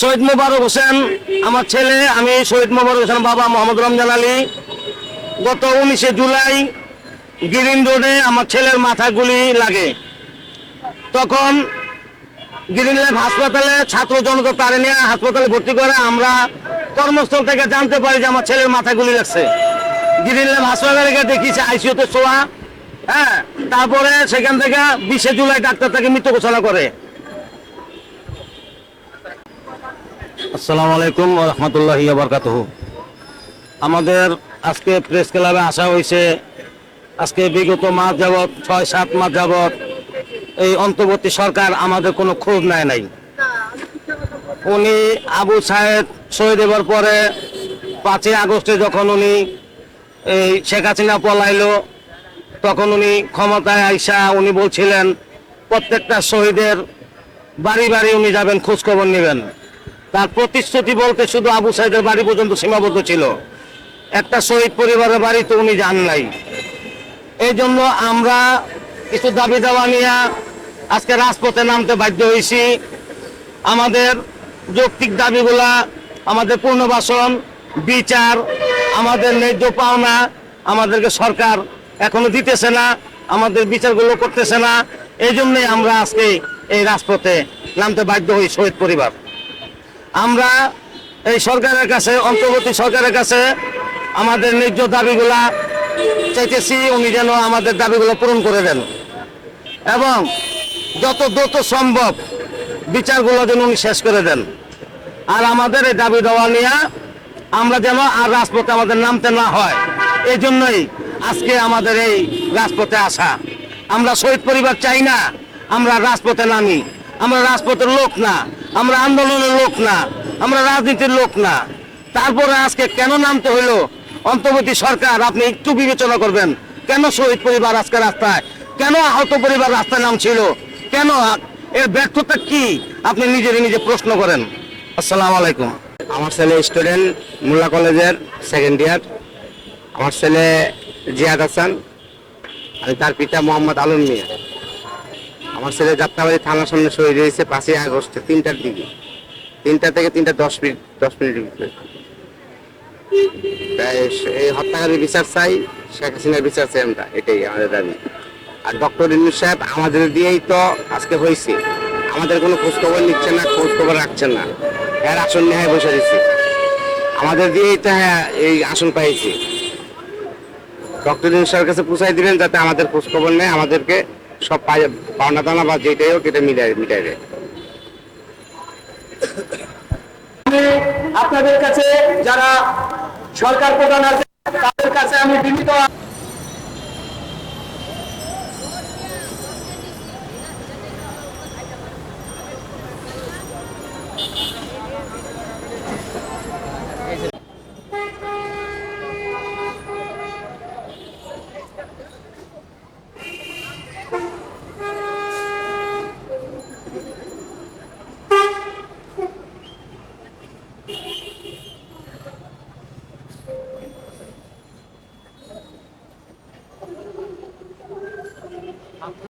শহীদ মোবারক হোসেন, আমার ছেলে, আমি শহীদ মোবারক হোসেন বাবা মোহাম্মদ রমজান আলী। গত উনিশে জুলাই গ্রিন রোডে আমার ছেলের মাথা গুলি লাগে। তখন গ্রিন ল্যাব হাসপাতালে ছাত্র জনতা তারে নিয়ে হাসপাতালে ভর্তি করে আমরা কর্মস্থল থেকে জানতে পারি যে আমার ছেলের মাথা গুলি লাগছে। গ্রিন ল্যাব হাসপাতালে গিয়ে দেখিয়েছে আইসিউতে শোয়া হ্যাঁ তারপরে সেখান থেকে বিশে জুলাই ডাক্তার তাকে মৃত্যু ঘোষণা করে। আসসালামু আলাইকুম রহমতুল্লাহ বরকাত আমাদের আজকে প্রেস ক্লাবে আসা হয়েছে আজকে বিগত মাস যাবৎ, ছয় সাত মাস যাবৎ এই অন্তর্বর্তী সরকার আমাদের কোনো খোঁজ নেয় নাই। উনি আবু সাহেব শহীদ হবার পরে পাঁচই আগস্টে যখন উনি এই শেখ হাসিনা পলাইলো, তখন উনি ক্ষমতায় আইসা উনি বলছিলেন, প্রত্যেকটা শহীদের বাড়ি বাড়ি উনি যাবেন খোঁজ খবর নেবেন। তার প্রতিশ্রুতি বলতে শুধু আবু সাইদের বাড়ি পর্যন্ত সীমাবদ্ধ ছিল। একটা শহীদ পরিবারের বাড়িতে উনি যান নাই। এই জন্য আমরা কিছু দাবি দেওয়া নিয়ে আজকে রাজপথে নামতে বাধ্য হয়েছি। আমাদের যৌক্তিক দাবিগুলা, আমাদের পুনর্বাসন বিচার, আমাদের ন্যায্য পাওনা আমাদেরকে সরকার এখনও দিতেছে না, আমাদের বিচারগুলো করতেছে না। এই জন্যই আমরা আজকে এই রাজপথে নামতে বাধ্য হই শহীদ পরিবার। আমরা এই সরকারের কাছে, অন্তর্বর্তী সরকারের কাছে আমাদের ন্যায্য দাবিগুলা চাইতেছি উনি যেন আমাদের দাবিগুলো পূরণ করে দেন। এবং যত দ্রুত সম্ভব বিচারগুলো যেন উনি শেষ করে দেন। আর আমাদের এই দাবি দেওয়া নিয়ে আমরা যেন আর রাজপথে আমাদের নামতে না হয় এই জন্যই আজকে আমাদের এই রাজপথে আসা। আমরা শহীদ পরিবার চাই না, আমরা রাজপথে নামি, আমরা রাজপথের লোক না আমরা আন্দোলনের লোক না, আমরা রাজনীতির লোক না। তারপরে আজকে কেন নামতে হইল? অন্তর্বর্তী সরকার, আপনি একটু বিবেচনা করবেন, কেন শহীদ পরিবার আজকে রাস্তায়? কেন আহত পরিবার রাস্তায় নামছিল? কেন এর ব্যর্থতা কি? আপনি নিজের নিজে প্রশ্ন করেন। আসসালামু আলাইকুম। আমার ছেলে স্টুডেন্ট, মোল্লা কলেজের সেকেন্ড ইয়ার আমার ছেলে জিয়াদ হাসান আর তার পিতা মোহাম্মদ আলম মিয়া। আমার ছেলে যাত্রাবাড়ি থানার সামনে শহীদ হয়েছে পাঁচই আগস্ট, তিনটার দিকে। তিনটা থেকে তিনটা দশ মিনিট, দশ মিনিটের ভিতরে। তাই এই হত্যাকারীর বিচার চাই, শেখ হাসিনার বিচার চাই আমরা, এটাই আমাদের দাবি। আর ডক্টর ইনু সাহেব আমাদের দিয়েই তো আজকে হয়েছে। আমাদের কোনো খোঁজখবর নিচ্ছে না, খোঁজখবর রাখছেন না। এর আসন নেহায় বসে দিচ্ছে আমাদের দিয়েই তো হ্যাঁ এই আসন পাইছি। ডক্টর ইনু সাহেবের কাছে পুষাই দিলেন যাতে আমাদের খোঁজখবর নেয়, আমাদেরকে সব পাওনা দানা বা যেটাই হোক এটা মিটারে মিটারে আপনাদের কাছে যারা সরকার প্রধান আছে, তাদের কাছে আমি বিনীত